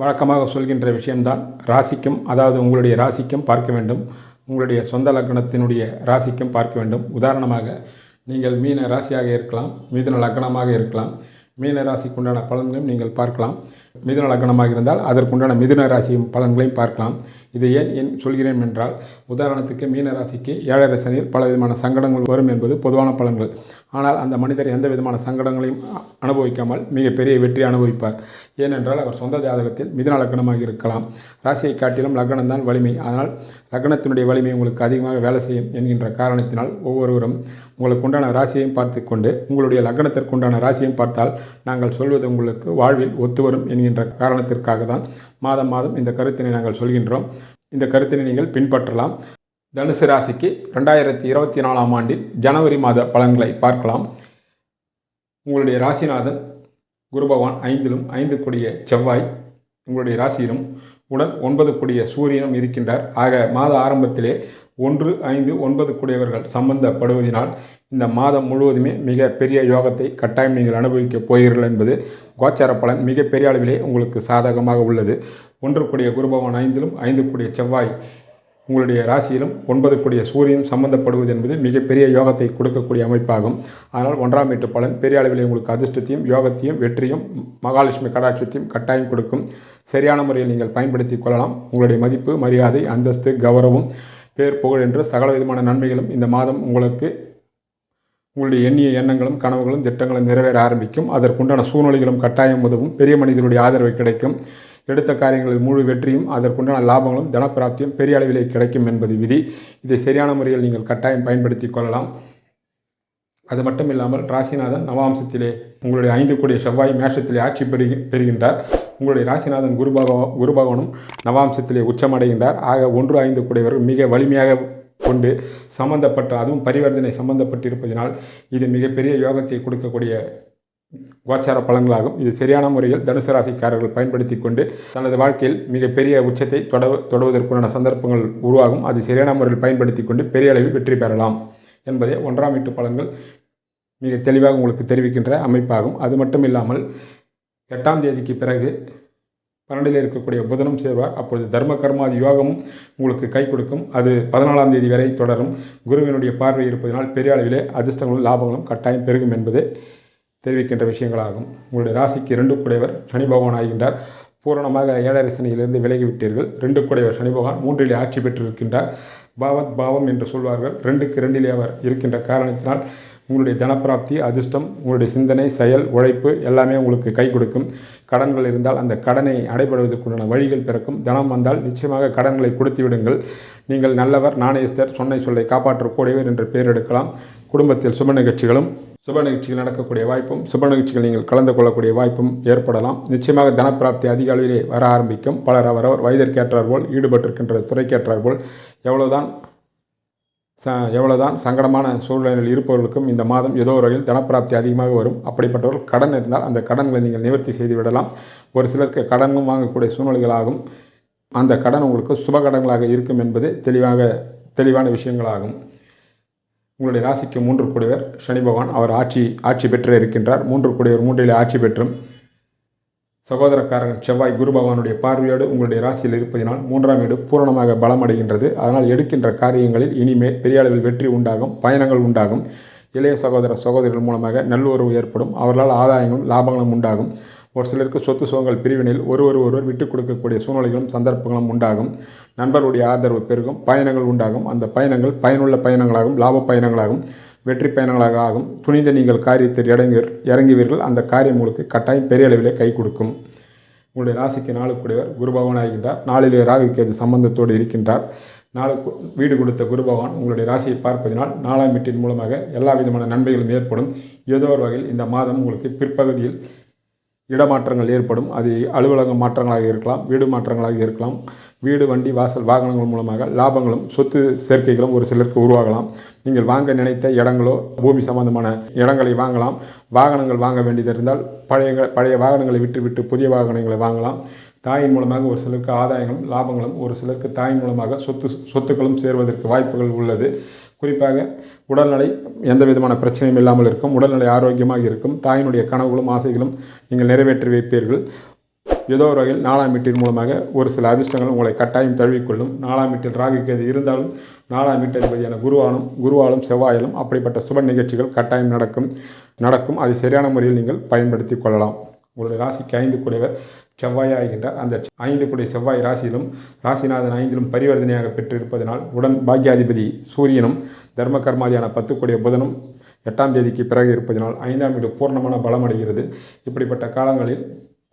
வழக்கமாக சொல்கின்ற விஷயம்தான் ராசிக்கும் அதாவது உங்களுடைய ராசிக்கும் பார்க்க வேண்டும். உங்களுடைய சொந்த லக்னத்தினுடைய ராசிக்கும் பார்க்க வேண்டும். உதாரணமாக நீங்கள் மீன ராசியாக இருக்கலாம் மிதுன லக்னமாக இருக்கலாம். மீன ராசிக்குண்டான பலன்களையும் நீங்கள் பார்க்கலாம். மிதுன லக்னமாக இருந்தால் அதற்குண்டான மிதுன ராசியும் பலன்களையும் பார்க்கலாம். இதை ஏன் ஏன் சொல்கிறேன் என்றால் உதாரணத்துக்கு மீன ராசிக்கு ஏழரை சனியில் பல விதமான சங்கடங்கள் வரும் என்பது பொதுவான பலன்கள். ஆனால் அந்த மனிதர் எந்த விதமான சங்கடங்களையும் அனுபவிக்காமல் மிகப்பெரிய வெற்றி அனுபவிப்பார். ஏனென்றால் அவர் சொந்த ஜாதகத்தில் மிதுன லக்னமாக இருக்கலாம். ராசியை காட்டிலும் லக்னம்தான் வலிமை. அதனால் லக்னத்தினுடைய வலிமை உங்களுக்கு அதிகமாக வேலை செய்யும் என்கின்ற காரணத்தினால் ஒவ்வொருவரும் உங்களுக்கு உண்டான ராசியையும் பார்த்து கொண்டு உங்களுடைய லக்னத்திற்குண்டான ராசியையும் பார்த்தால் நாங்கள் சொல்வது உங்களுக்கு வாழ்வில் ஒத்து வரும் என்கின்ற காரணத்திற்காக தான் மாதம் மாதம் இந்த கருத்தினை நாங்கள் சொல்கின்றோம். இந்த கருத்தினை நீங்கள் பின்பற்றலாம். தனுசு ராசிக்கு ரெண்டாயிரத்தி இருபத்தி நாலாம் ஆண்டின் ஜனவரி மாத பலன்களை பார்க்கலாம். உங்களுடைய ராசிநாதன் குரு பகவான் ஐந்திலும் ஐந்து கொடிய செவ்வாய் உங்களுடைய ராசியிலும் உடன் ஒன்பது கூடிய சூரியனும் இருக்கின்றார். ஆக மாத ஆரம்பத்திலே ஒன்று ஐந்து ஒன்பது கூடியவர்கள் சம்பந்தப்படுவதினால் இந்த மாதம் முழுவதுமே மிக பெரிய யோகத்தை கட்டாயம் நீங்கள் அனுபவிக்கப் போகிறீர்கள் என்பது கோச்சார பலன் மிகப்பெரிய அளவிலே உங்களுக்கு சாதகமாக உள்ளது. ஒன்று கூடிய குருபவன் ஐந்திலும் ஐந்து கூடிய செவ்வாய் உங்களுடைய ராசியிலும் ஒன்பது கூடிய சூரியன் சம்பந்தப்படுவது என்பது மிகப்பெரிய யோகத்தை கொடுக்கக்கூடிய அமைப்பாகும். அதனால் ஒன்றாம் வீட்டு பலன் பெரிய அளவில் உங்களுக்கு அதிர்ஷ்டத்தையும் யோகத்தையும் வெற்றியும் மகாலட்சுமி கடாட்சத்தையும் கட்டாயம் கொடுக்கும். சரியான முறையில் நீங்கள் பயன்படுத்தி கொள்ளலாம். உங்களுடைய மதிப்பு மரியாதை அந்தஸ்து கௌரவம் பேர் புகழ் என்று சகல விதமான நன்மைகளும் இந்த மாதம் உங்களுக்கு உங்களுடைய எண்ணிய எண்ணங்களும் கனவுகளும் திட்டங்களும் நிறைவேற ஆரம்பிக்கும். அதற்குண்டான சூழ்நிலைகளும் கட்டாயம் உதவும். பெரிய மனிதனுடைய ஆதரவு கிடைக்கும். எடுத்த காரியங்களில் முழு வெற்றியும் அதற்குண்டான லாபங்களும் தனப்பிராப்தியும் பெரிய அளவிலே கிடைக்கும் என்பது விதி. இதை சரியான முறையில் நீங்கள் கட்டாயம் பயன்படுத்தி கொள்ளலாம். அது மட்டும் இல்லாமல் ராசிநாதன் நவாம்சத்திலே உங்களுடைய ஐந்து கூடிய செவ்வாய் மேஷத்திலே ஆட்சி பெறுகி பெறுகின்றார். உங்களுடைய ராசிநாதன் குரு குருபகவனும் நவாம்சத்திலே உச்சமடைகின்றார். ஆக ஒன்று ஐந்து கூடியவர்கள் மிக வலிமையாக கொண்டு சம்பந்தப்பட்ட அதுவும் பரிவர்த்தனை சம்பந்தப்பட்டிருப்பதனால் இது மிகப்பெரிய யோகத்தை கொடுக்கக்கூடிய கோச்சார பலன்களாகும். இது சரியான முறையில் தனுசு ராசிக்காரர்கள் பயன்படுத்தி கொண்டு தனது வாழ்க்கையில் மிகப்பெரிய உச்சத்தை தொட தொடுவதற்குண்டான சந்தர்ப்பங்கள் உருவாகும். அது சரியான முறையில் பயன்படுத்தி கொண்டு பெரிய அளவில் வெற்றி பெறலாம் என்பதே ஒன்றாம் வீட்டு பலன்கள் மிக தெளிவாக உங்களுக்கு தெரிவிக்கின்ற அமைப்பாகும். அது மட்டும் இல்லாமல் எட்டாம் தேதிக்கு பிறகு பன்னெண்டில் இருக்கக்கூடிய புதனும் சேர்வார். அப்பொழுது தர்ம கர்மாதி யோகமும் உங்களுக்கு கை கொடுக்கும். அது பதினாலாம் தேதி வரை தொடரும். குருவினுடைய பார்வை இருப்பதனால் பெரிய அளவிலே அதிர்ஷ்டங்களும் லாபங்களும் கட்டாயம் பெருகும் என்பது தெரிவிக்கின்ற விஷயங்களாகும். உங்களுடைய ராசிக்கு ரெண்டு குடையவர் சனி பகவான் ஆகின்றார். பூரணமாக ஏழரை சனியிலிருந்து விலகிவிட்டீர்கள். ரெண்டு குடைவர் சனி பகவான் மூன்றிலே ஆட்சி பெற்றிருக்கின்றார். பாவத் பாவம் என்று சொல்வார்கள். ரெண்டுக்கு ரெண்டிலே அவர் இருக்கின்ற காரணத்தினால் உங்களுடைய தனப்பிராப்தி அதிர்ஷ்டம் உங்களுடைய சிந்தனை செயல் உழைப்பு எல்லாமே உங்களுக்கு கை கொடுக்கும். கடன்கள் இருந்தால் அந்த கடனை அடைபடுவதற்குண்டான வழிகள் பிறக்கும். தனம் வந்தால் நிச்சயமாக கடன்களை கொடுத்து விடுங்கள் நீங்கள் நல்லவர் நாணயஸ்தர் சொன்னை சொல்லை காப்பாற்றக்கூடியவர் என்று பெயர் எடுக்கலாம். குடும்பத்தில் சுப நிகழ்ச்சிகளும் சுப நிகழ்ச்சிகள் நடக்கக்கூடிய வாய்ப்பும் சுப நிகழ்ச்சிகள் நீங்கள் கலந்து கொள்ளக்கூடிய வாய்ப்பும் ஏற்படலாம். நிச்சயமாக தனப்பிராப்தி அதிக அளவிலே வர ஆரம்பிக்கும். பலர் அவரவர் வயதிற்கேற்றார் போல் ஈடுபட்டிருக்கின்ற துறைக்கேற்றார் போல் எவ்வளோதான் ச எவ்வளோதான் சங்கடமான சூழ்நிலையில் இருப்பவர்களுக்கும் இந்த மாதம் ஏதோ ஒரு வகையில் தனப்பிராப்தி அதிகமாக வரும். அப்படிப்பட்டவர்கள் கடன் இருந்தால் அந்த கடன்களை நீங்கள் நிவர்த்தி செய்து விடலாம். ஒரு சிலருக்கு கடனும் வாங்கக்கூடிய சூழ்நிலைகளாகும். அந்த கடன் உங்களுக்கு சுப கடன்களாக இருக்கும் என்பது தெளிவாக தெளிவான விஷயங்களாகும். உங்களுடைய ராசிக்கு மூன்று கூடியவர். சனி பகவான் அவர் ஆட்சி ஆட்சி பெற்று இருக்கின்றார். மூன்று கூடியவர் மூன்றிலே ஆட்சி பெற்றும். சகோதரக்காரன் செவ்வாய் குரு பகவானுடைய பார்வையோடு உங்களுடைய ராசியில் இருப்பதினால் மூன்றாம் வீடு பூரணமாக பலமடைகின்றது. அதனால் எடுக்கின்ற காரியங்களில் இனிமேல் பெரிய அளவில் வெற்றி உண்டாகும் பயணங்கள் உண்டாகும். இளைய சகோதர சகோதரிகள் மூலமாக நல்லுறவு ஏற்படும். அவர்களால் ஆதாயங்களும் லாபங்களும் உண்டாகும். ஒரு சிலருக்கு சொத்து சுகங்கள் பிரிவினில் ஒருவர் ஒருவர் விட்டுக் கொடுக்கக்கூடிய சூழ்நிலைகளும் சந்தர்ப்பங்களும் உண்டாகும். நண்பர்களுடைய ஆதரவு பெருகும் பயணங்கள் உண்டாகும். அந்த பயணங்கள் பயனுள்ள பயணங்களாகும் லாப பயணங்களாகும். வெற்றி பயணங்களாக ஆகும். துணிந்த நீங்கள் காரியத்தில் இறங்கி இறங்குவீர்கள். அந்த காரியம் உங்களுக்கு கட்டாயம் பெரிய அளவிலே கை கொடுக்கும். உங்களுடைய ராசிக்கு நாளுக்குடையவர் குருபகவான் ஆகின்றார். நாளிலே ராகு அது சம்பந்தத்தோடு இருக்கின்றார். நாளுக்கு வீடு கொடுத்த குருபகவான் உங்களுடைய ராசியை பார்ப்பதினால் நாலாம் வீட்டின் மூலமாக எல்லா விதமான நன்மைகளும் ஏற்படும். ஏதோ ஒரு வகையில் இந்த மாதம் உங்களுக்கு பிற்பகுதியில் இடமாற்றங்கள் ஏற்படும். அது அலுவலக மாற்றங்களாக இருக்கலாம் வீடு மாற்றங்களாக இருக்கலாம். வீடு வண்டி வாசல் வாகனங்கள் மூலமாக லாபங்களும் சொத்து சேர்க்கைகளும் ஒரு சிலருக்கு உருவாகலாம். நீங்கள் வாங்க நினைத்த இடங்களோ பூமி சம்பந்தமான இடங்களை வாங்கலாம். வாகனங்கள் வாங்க வேண்டியது இருந்தால் பழைய பழைய வாகனங்களை விட்டுவிட்டு புதிய வாகனங்களை வாங்கலாம். தாயின் மூலமாக ஒரு சிலருக்கு ஆதாயங்களும் லாபங்களும் ஒரு சிலருக்கு தாயின் மூலமாக சொத்து சொத்துக்களும் சேர்வதற்கு வாய்ப்புகள் உள்ளது. குறிப்பாக உடல்நிலை எந்த விதமான பிரச்சனையும் இல்லாமல் இருக்கும் உடல்நிலை ஆரோக்கியமாக இருக்கும் தாயினுடைய கனவுகளும் ஆசைகளும் நீங்கள் நிறைவேற்றி வைப்பீர்கள். ஏதோ ஒரு வகையில் நாலாம் வீட்டின் மூலமாக ஒரு சில அதிர்ஷ்டங்கள் உங்களை கட்டாயம் தழுவிக்கொள்ளும். நாலாம் வீட்டில் ராகுக்கேது இருந்தாலும் நாலாம் வீட்டதிபதியான குருவானும் குருவாலும் செவ்வாயிலும் அப்படிப்பட்ட சுப நிகழ்ச்சிகள் கட்டாயம் நடக்கும். நடக்கும். அதை சரியான முறையில் நீங்கள் பயன்படுத்தி கொள்ளலாம். உங்களுடைய ராசிக்கு ஐந்து கூடியவர். செவ்வாய் ஆகின்றார் அந்த ஐந்து கூடிய செவ்வாய் ராசியிலும் ராசிநாதன் ஐந்திலும் பரிவர்த்தனையாக பெற்றிருப்பதனால் உடன் பாக்யாதிபதி சூரியனும் தர்ம கர்மாதியான பத்து கூடிய புதனும் எட்டாம் தேதிக்கு பிறகு இருப்பதனால் ஐந்தாம் வீடு பூர்ணமான பலமடைகிறது. இப்படிப்பட்ட காலங்களில்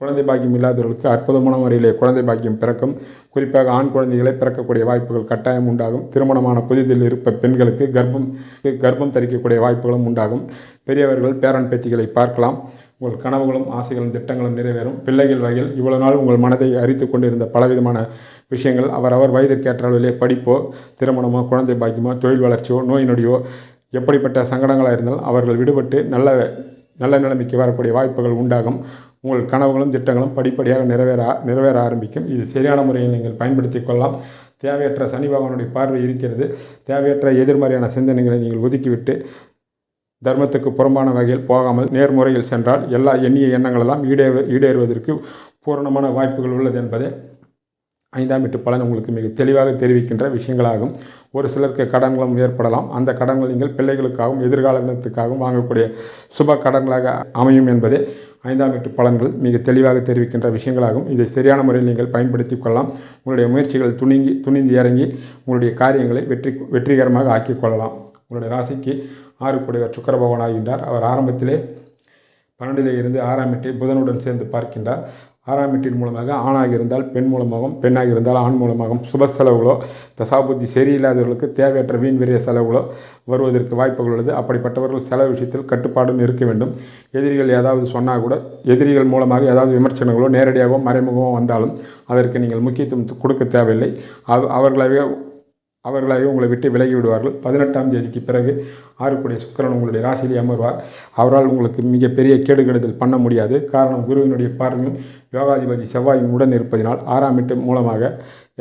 குழந்தை பாக்கியம் இல்லாதவர்களுக்கு அற்புதமான முறையிலே குழந்தை பாக்கியம் பிறக்கும். குறிப்பாக ஆண் குழந்தைகளை பிறக்கக்கூடிய வாய்ப்புகள் கட்டாயம் உண்டாகும். திருமணமான புதிதில் இருப்ப பெண்களுக்கு கர்ப்பம் கர்ப்பம் தரிக்கக்கூடிய வாய்ப்புகளும் உண்டாகும். பெரியவர்கள் பேரன் பேத்திகளை பார்க்கலாம். உங்கள் கனவுகளும் ஆசைகளும் திட்டங்களும் நிறைவேறும். பிள்ளைகள் வகையில் இவ்வளவு நாள் உங்கள் மனதை அரித்து கொண்டிருந்த பலவிதமான விஷயங்கள் அவரவர் வயதிற்கேற்ற அளவிலே படிப்போ திருமணமோ குழந்தை பாக்கியமோ தொழில் வளர்ச்சியோ நோய் நொடியோ எப்படிப்பட்ட சங்கடங்களாக இருந்தாலும் அவர்கள் விடுபட்டு நல்ல நல்ல நிலைமைக்கு வரக்கூடிய வாய்ப்புகள் உண்டாகும். உங்கள் கனவுகளும் திட்டங்களும் படிப்படியாக நிறைவேற நிறைவேற ஆரம்பிக்கும். இது சரியான முறையில் நீங்கள் பயன்படுத்தி கொள்ளலாம். தேவையற்ற சனி பகவானுடைய பார்வை இருக்கிறது. தேவையற்ற எதிர்மறையான சிந்தனைகளை நீங்கள் ஒதுக்கிவிட்டு தர்மத்துக்கு புறம்பான வகையில் போகாமல் நேர்முறையில் சென்றால் எல்லா எண்ணிய எண்ணங்களெல்லாம் ஈடே ஈடேறுவதற்கு பூரணமான வாய்ப்புகள் உள்ளது என்பதை ஐந்தாம் வீட்டு பலன் உங்களுக்கு மிக தெளிவாக தெரிவிக்கின்ற விஷயங்களாகும். ஒரு சிலருக்கு கடன்களும் ஏற்படலாம். அந்த கடன்கள் நீங்கள் பிள்ளைகளுக்காகவும் எதிர்காலத்துக்காகவும் வாங்கக்கூடிய சுப கடன்களாக அமையும் என்பதே ஐந்தாம் வீட்டு பலன்கள் மிக தெளிவாக தெரிவிக்கின்ற விஷயங்களாகும். இதை சரியான முறையில் நீங்கள் பயன்படுத்தி கொள்ளலாம். உங்களுடைய முயற்சிகள் துணிங்கி துணிந்து இறங்கி உங்களுடைய காரியங்களை வெற்றி வெற்றிகரமாக ஆக்கிக் கொள்ளலாம். உங்களுடைய ராசிக்கு ஆறுக்குடையவர் சுக்கர பகவான் ஆகின்றார் அவர் ஆரம்பத்திலே பன்னெண்டிலே இருந்து ஆறாம் புதனுடன் சேர்ந்து பார்க்கின்றார். ஆறாம் மூலமாக ஆணாக இருந்தால் பெண் மூலமாகவும் பெண்ணாக இருந்தால் ஆண் மூலமாகவும் சுப செலவுகளோ தசாபுத்தி சரியில்லாதவர்களுக்கு தேவையற்ற வீண் விரைய செலவுகளோ வருவதற்கு வாய்ப்புகள் உள்ளது. அப்படிப்பட்டவர்கள் செலவு விஷயத்தில் கட்டுப்பாடும் இருக்க வேண்டும். எதிரிகள் ஏதாவது சொன்னால் கூட எதிரிகள் மூலமாக ஏதாவது விமர்சனங்களோ நேரடியாகவோ மறைமுகமோ வந்தாலும் அதற்கு நீங்கள் முக்கியத்துவம் கொடுக்க தேவையில்லை. அவ- அவர்களாகவே அவர்களாகவே உங்களை விட்டு விலகி விடுவார்கள். பதினெட்டாம் தேதிக்கு பிறகு ஆறுக்குடைய சுக்கரன் உங்களுடைய ராசியிலே அமர்வார். அவரால் உங்களுக்கு மிகப்பெரிய கேடுகெடுதல் பண்ண முடியாது. காரணம் குருவினுடைய பார்வையும் யோகாதிபதி செவ்வாயின் உடன் இருப்பதினால் ஆறாம் வீட்டு மூலமாக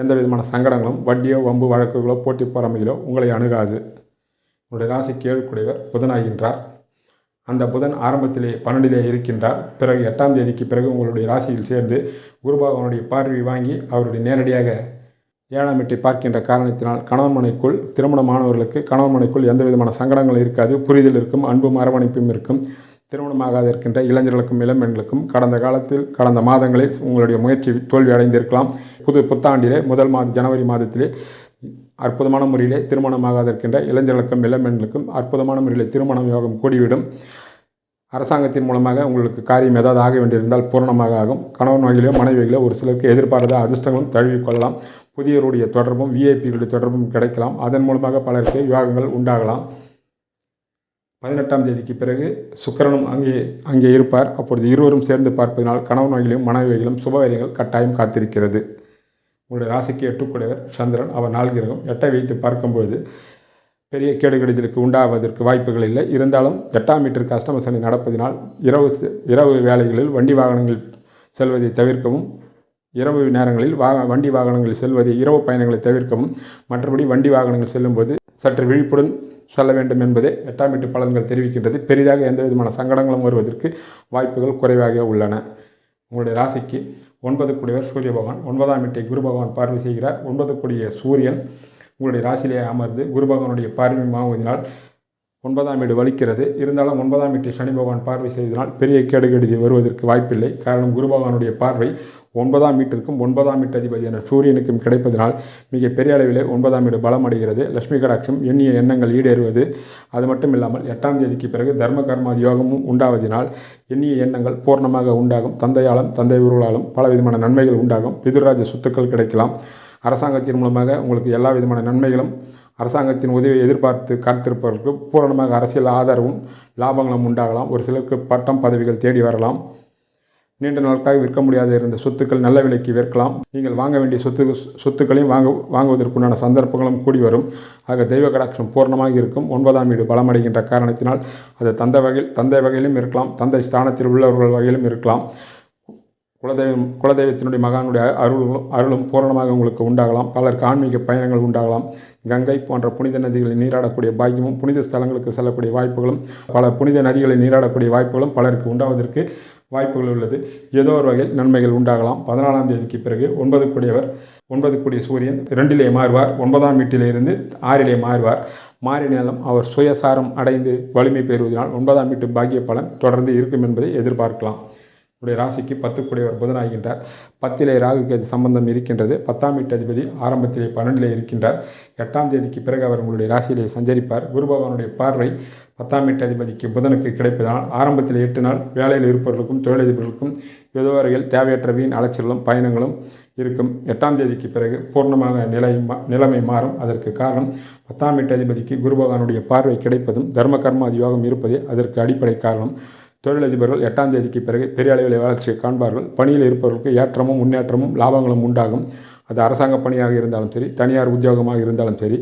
எந்த விதமான சங்கடங்களும் வட்டியோ வம்பு வழக்குகளோ போட்டி பொறாமைகளோ உங்களை அணுகாது. உங்களுடைய ராசிக்கு ஏழுக்குடையவர் புதனாகின்றார். அந்த புதன் ஆரம்பத்திலே பன்னெண்டிலே இருக்கின்றார். பிறகு எட்டாம் தேதிக்கு பிறகு உங்களுடைய ராசியில் சேர்ந்து குரு பகவானுடைய பார்வை வாங்கி அவருடைய நேரடியாக ஏழாம் வீட்டை பார்க்கின்ற காரணத்தினால் கணவன் மனைக்குள் திருமணமானவர்களுக்கு கணவன் மனைக்குள் எந்த விதமான சங்கடங்கள் இருக்காது புரிதல் இருக்கும் அன்பும் அரவணைப்பும் இருக்கும். திருமணமாகாத இருக்கின்ற இளைஞர்களுக்கும் இளம்பெண்களுக்கும் கடந்த காலத்தில் கடந்த மாதங்களில் உங்களுடைய முயற்சி தோல்வி அடைந்திருக்கலாம். புது புத்தாண்டிலே முதல் மாத ஜனவரி மாதத்திலே அற்புதமான முறையிலே திருமணமாகாத இருக்கின்ற இளைஞர்களுக்கும் இளம்பெண்களுக்கும் அற்புதமான முறையிலே திருமணம் யோகம் கூடிவிடும். அரசாங்கத்தின் மூலமாக உங்களுக்கு காரியம் ஏதாவது ஆக வேண்டியிருந்தால் பூரணமாக ஆகும். கணவன் வகையிலோ மனைவிகளோ ஒரு சிலருக்கு எதிர்பாராத அதிர்ஷ்டங்களும் தழுவிக்கொள்ளலாம். புதியவருடைய தொடர்பும் விஐபிகளுடைய தொடர்பும் கிடைக்கலாம். அதன் மூலமாக பலருக்கு யோகங்கள் உண்டாகலாம். பதினெட்டாம் தேதிக்கு பிறகு சுக்கிரனும் அங்கே அங்கே இருப்பார். அப்பொழுது இருவரும் சேர்ந்து பார்ப்பதனால் கணவன் வகையிலும் மனைவி வகையிலும் சுபவேலைகள் கட்டாயம் காத்திருக்கிறது. உங்களுடைய ராசிக்கு எட்டுக்குடையவர் சந்திரன். அவர் நால்கிரகம் எட்டை வைத்து பார்க்கும்போது பெரிய கேடுகள் இதற்கு உண்டாவதற்கு வாய்ப்புகள் இல்லை. இருந்தாலும் எட்டாம் மீட்டருக்கு அஷ்டம சனி நடப்பதினால் இரவு செ- இரவு வேலைகளில் வண்டி வாகனங்கள் செல்வதை தவிர்க்கவும் இரவு நேரங்களில் வா வண்டி வாகனங்கள் செல்வதை இரவு பயணங்களை தவிர்க்கவும் மற்றபடி வண்டி வாகனங்கள் செல்லும்போது சற்று விழிப்புடன் செல்ல வேண்டும் என்பதே எட்டாம் வீட்டு பலன்கள் தெரிவிக்கின்றது. பெரிதாக எந்த விதமான சங்கடங்களும் வருவதற்கு வாய்ப்புகள் குறைவாக உள்ளன. உங்களுடைய ராசிக்கு ஒன்பது கூடியவர் சூரிய பகவான் ஒன்பதாம் வீட்டை குரு பகவான் பார்வை செய்கிறார். ஒன்பது கூடிய சூரியன் உங்களுடைய ராசியிலே அமர்ந்து குரு பகவானுடைய பார்வை வாங்குவதனால் ஒன்பதாம் வீடு வலிக்கிறது. இருந்தாலும் ஒன்பதாம் வீட்டை சனி பகவான் பார்வை செய்தனால் பெரிய கேடுகெடுதி வருவதற்கு வாய்ப்பில்லை. காரணம் குரு பகவானுடைய பார்வை ஒன்பதாம் வீட்டிற்கும் ஒன்பதாம் வீட்டு அதிபதியான சூரியனுக்கும் கிடைப்பதனால் மிக பெரிய அளவிலே ஒன்பதாம் வீடு பலம் அடைகிறது. லட்சுமி கடாட்சம் எண்ணிய எண்ணங்கள் ஈடேறுவது. அது மட்டும் இல்லாமல் எட்டாம் தேதிக்கு பிறகு தர்ம கர்மாதி யோகமும் உண்டாவதினால் எண்ணிய எண்ணங்கள் பூர்ணமாக உண்டாகும். தந்தையாலும் தந்தை உருளாலும் பல விதமான நன்மைகள் உண்டாகும். பிதுராஜ சொத்துக்கள் கிடைக்கலாம். அரசாங்கத்தின் மூலமாக உங்களுக்கு எல்லா விதமான நன்மைகளும் அரசாங்கத்தின் உதவியை எதிர்பார்த்து காத்திருப்பவர்களுக்கு பூரணமாக அரசியல் ஆதரவும் லாபங்களும் உண்டாகலாம். ஒரு சிலருக்கு பட்டம் பதவிகள் தேடி வரலாம். நீண்ட நாட்களாக விற்க முடியாத இருந்த சொத்துக்கள் நல்ல விலைக்கு விற்கலாம். நீங்கள் வாங்க வேண்டிய சொத்து சொத்துக்களையும் வாங்க வாங்குவதற்குண்டான சந்தர்ப்பங்களும் கூடி வரும். ஆக தெய்வ கடாட்சம் பூர்ணமாக இருக்கும். ஒன்பதாம் வீடு பலமடைகின்ற காரணத்தினால் அது தந்தை வகையில் தந்தை வகையிலும் இருக்கலாம். தந்தை ஸ்தானத்தில் உள்ளவர்கள் வகையிலும் இருக்கலாம். குலதெய்வம் குலதெய்வத்தினுடைய மகானுடைய அருளும் அருளும் பூரணமாக உங்களுக்கு உண்டாகலாம். பலருக்கு ஆன்மீக பயணங்கள் உண்டாகலாம். கங்கை போன்ற புனித நதிகளில் நீராடக்கூடிய பாக்கியமும் புனித ஸ்தலங்களுக்கு செல்லக்கூடிய வாய்ப்புகளும் பல புனித நதிகளில் நீராடக்கூடிய வாய்ப்புகளும் பலருக்கு உண்டாவதற்கு வாய்ப்புகள் உள்ளது. ஏதோ ஒரு வகையில் நன்மைகள் உண்டாகலாம். பதினாலாம் தேதிக்கு பிறகு ஒன்பது கூடியவர் ஒன்பது கூடிய சூரியன் இரண்டிலே மாறுவார் ஒன்பதாம் வீட்டிலிருந்து ஆறிலே மாறுவார். மாறினாலும் அவர் சுயசாரம் அடைந்து வலிமை பெறுவதனால் ஒன்பதாம் வீட்டு பாக்கிய பலன் தொடர்ந்து இருக்கும் என்பதை எதிர்பார்க்கலாம். உடைய ராசிக்கு பத்துக்குடையவர் புதனாகின்றார் பத்திலே ராகு அது சம்பந்தம் இருக்கின்றது. பத்தாம் வீட்டு அதிபதி ஆரம்பத்திலே பன்னெண்டிலே இருக்கின்றார். எட்டாம் தேதிக்கு பிறகு அவர் உங்களுடைய ராசியிலே சஞ்சரிப்பார். குரு பகவானுடைய பார்வை பத்தாம் வீட்டு அதிபதிக்கு புதனுக்கு கிடைப்பதனால் ஆரம்பத்தில் எட்டு நாள் வேலையில் இருப்பவர்களுக்கும் தொழிலதிபர்களுக்கும் ஏதோ தேவையற்ற வீண் அலைச்சலும் பயணங்களும் இருக்கும். எட்டாம் தேதிக்கு பிறகு பூர்ணமான நிலை நிலைமை மாறும். அதற்கு காரணம் பத்தாம் வீட்டு அதிபதிக்கு குரு பகவானுடைய பார்வை கிடைப்பதும் தர்ம கர்மாதி யோகம் இருப்பதே அதற்கு அடிப்படை காரணம். தொழிலதிபர்கள் எட்டாம் தேதிக்கு பிறகு பெரிய அளவில் வளர்ச்சியை காண்பார்கள். பணியில் இருப்பவர்களுக்கு ஏற்றமும் முன்னேற்றமும் லாபங்களும் உண்டாகும். அது அரசாங்க பணியாக இருந்தாலும் சரி தனியார் உத்தியோகமாக இருந்தாலும் சரி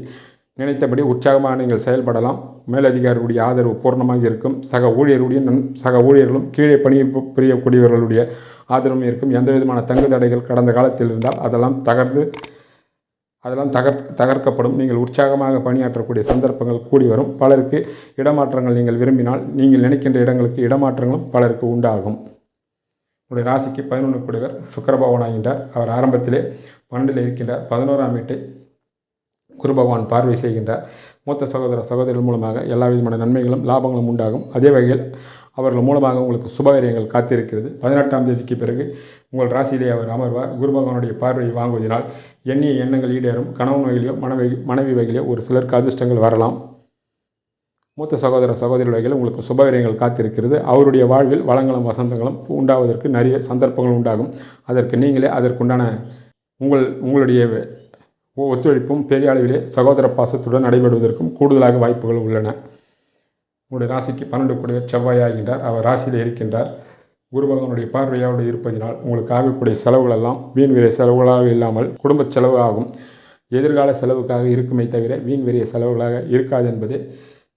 நினைத்தபடி உற்சாகமாக நீங்கள் செயல்படலாம். மேலதிகாரிகளுடைய ஆதரவு பூர்ணமாக இருக்கும். சக ஊழியருடைய நன் சக ஊழியர்களும் கீழே பணி புரியக்கூடியவர்களுடைய ஆதரவும் இருக்கும். எந்த விதமான தங்கு தடைகள் கடந்த காலத்தில் இருந்தால் அதெல்லாம் தகர்ந்து அதெல்லாம் தகர் தகர்க்கப்படும். நீங்கள் உற்சாகமாக பணியாற்றக்கூடிய சந்தர்ப்பங்கள் கூடி வரும். பலருக்கு இடமாற்றங்கள் நீங்கள் விரும்பினால் நீங்கள் நினைக்கின்ற இடங்களுக்கு இடமாற்றங்களும் பலருக்கு உண்டாகும். உடைய ராசிக்கு பதினொன்று கூடியவர் சுக்கரபவன் அவர் ஆரம்பத்திலே பன்னெண்டில் இருக்கின்றார். பதினோராம் வீட்டை குரு பகவான் பார்வை செய்கின்றார். மூத்த சகோதர சகோதரிகள் மூலமாக எல்லா விதமான நன்மைகளும் லாபங்களும் உண்டாகும். அதே வகையில் அவர்கள் மூலமாக உங்களுக்கு சுபகாரியங்கள் காத்திருக்கிறது. பதினெட்டாம் தேதிக்கு பிறகு உங்கள் ராசியிலே அவர் அமர்வார். குரு பகவானுடைய பார்வையை வாங்குவதனால் எண்ணிய எண்ணங்கள் ஈடேறும். கணவன் வகையிலோ மனைவி மனைவி வகையிலோ ஒரு சிலருக்கு அதிர்ஷ்டங்கள் வரலாம். மூத்த சகோதர சகோதரி வகையில் உங்களுக்கு சுபகாரியங்கள் காத்திருக்கிறது. அவருடைய வாழ்வில் வளங்களும் வசந்தங்களும் உண்டாவதற்கு நிறைய சந்தர்ப்பங்கள் உண்டாகும். அதற்கு நீங்களே அதற்குண்டான உங்கள் உங்களுடைய ஒத்துழைப்பும் பெரிய அளவிலே சகோதர பாசத்துடன் நடைபெறுவதற்கும் கூடுதலாக வாய்ப்புகள் உள்ளன. உங்களுடைய ராசிக்கு பன்னெண்டு கூடிய செவ்வாயாகின்றார் அவர் ராசியில் இருக்கின்றார். குரு பகவானுடைய பார்வையோடு இருப்பதினால் உங்களுக்கு ஆகக்கூடிய செலவுகளெல்லாம் வீண் விரை செலவுகளாக இல்லாமல் குடும்ப செலவு ஆகும் எதிர்கால செலவுக்காக இருக்குமே தவிர வீண் விரைய செலவுகளாக இருக்காது என்பது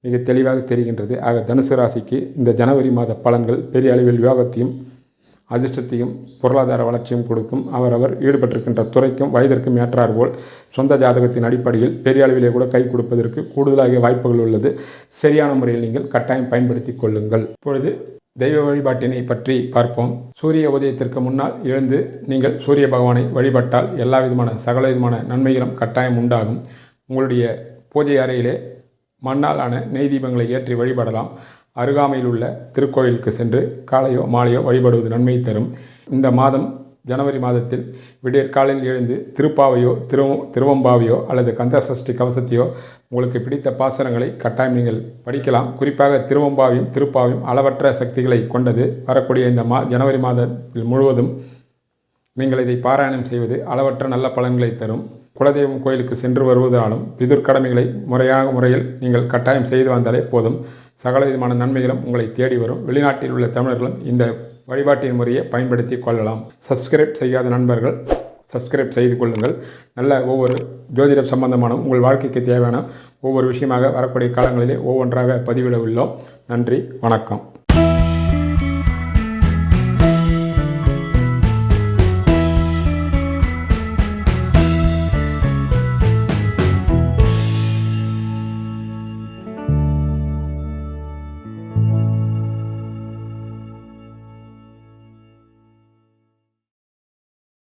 மிக தெளிவாக தெரிகின்றது. ஆக தனுசு ராசிக்கு இந்த ஜனவரி மாத பலன்கள் பெரிய அளவில் யோகத்தையும் அதிர்ஷ்டத்தையும் பொருளாதார வளர்ச்சியும் கொடுக்கும். அவரவர் ஈடுபட்டிருக்கின்ற துறைக்கும் வயதிற்கும் ஏற்றாற்போல் சொந்த ஜாதகத்தின் அடிப்படையில் பெரிய அளவிலே கூட கை கொடுப்பதற்கு கூடுதலாக வாய்ப்புகள் உள்ளது. சரியான முறையில் நீங்கள் கட்டாயம் பயன்படுத்தி கொள்ளுங்கள். இப்பொழுது தெய்வ வழிபாட்டினை பற்றி பார்ப்போம். சூரிய உதயத்திற்கு முன்னால் எழுந்து நீங்கள் சூரிய பகவானை வழிபட்டால் எல்லா விதமான சகல விதமான நன்மைகளும் கட்டாயம் உண்டாகும். உங்களுடைய பூஜை அறையிலே மண்ணால் ஆன நெய் தீபங்களை ஏற்றி வழிபடலாம். அருகாமையில் உள்ள திருக்கோயிலுக்கு சென்று காலையோ மாலையோ வழிபடுவது நன்மை தரும். இந்த மாதம் ஜனவரி மாதத்தில் விடியற்காலையில் எழுந்து திருப்பாவையோ திரு திருவம்பாவையோ அல்லது கந்த சஷ்டி கவசத்தையோ உங்களுக்கு பிடித்த பாசனங்களை கட்டாயம் நீங்கள் படிக்கலாம். குறிப்பாக திருவம்பாவையும் திருப்பாவையும் அளவற்ற சக்திகளை கொண்டது வரக்கூடிய இந்த மா ஜனவரி மாதத்தில் முழுவதும் நீங்கள் இதை பாராயணம் செய்வது அளவற்ற நல்ல பலன்களை தரும். குலதெய்வம் கோயிலுக்கு சென்று வருவதாலும் பிதுர் கடமைகளை முறையாக முறையில் நீங்கள் கட்டாயம் செய்து வந்தாலே போதும். சகல விதமான நன்மைகளும் உங்களை தேடி வரும். வெளிநாட்டில் உள்ள தமிழர்களும் இந்த வழிபாட்டின் முறையை பயன்படுத்தி கொள்ளலாம். சப்ஸ்கிரைப் செய்யாத நண்பர்கள் சப்ஸ்கிரைப் செய்து கொள்ளுங்கள். நல்ல ஒவ்வொரு ஜோதிடம் சம்பந்தமான உங்கள் வாழ்க்கைக்கு தேவையான ஒவ்வொரு விஷயமாக வரக்கூடிய காலங்களிலே ஒவ்வொன்றாக பதிவிட உள்ளோம். நன்றி வணக்கம்.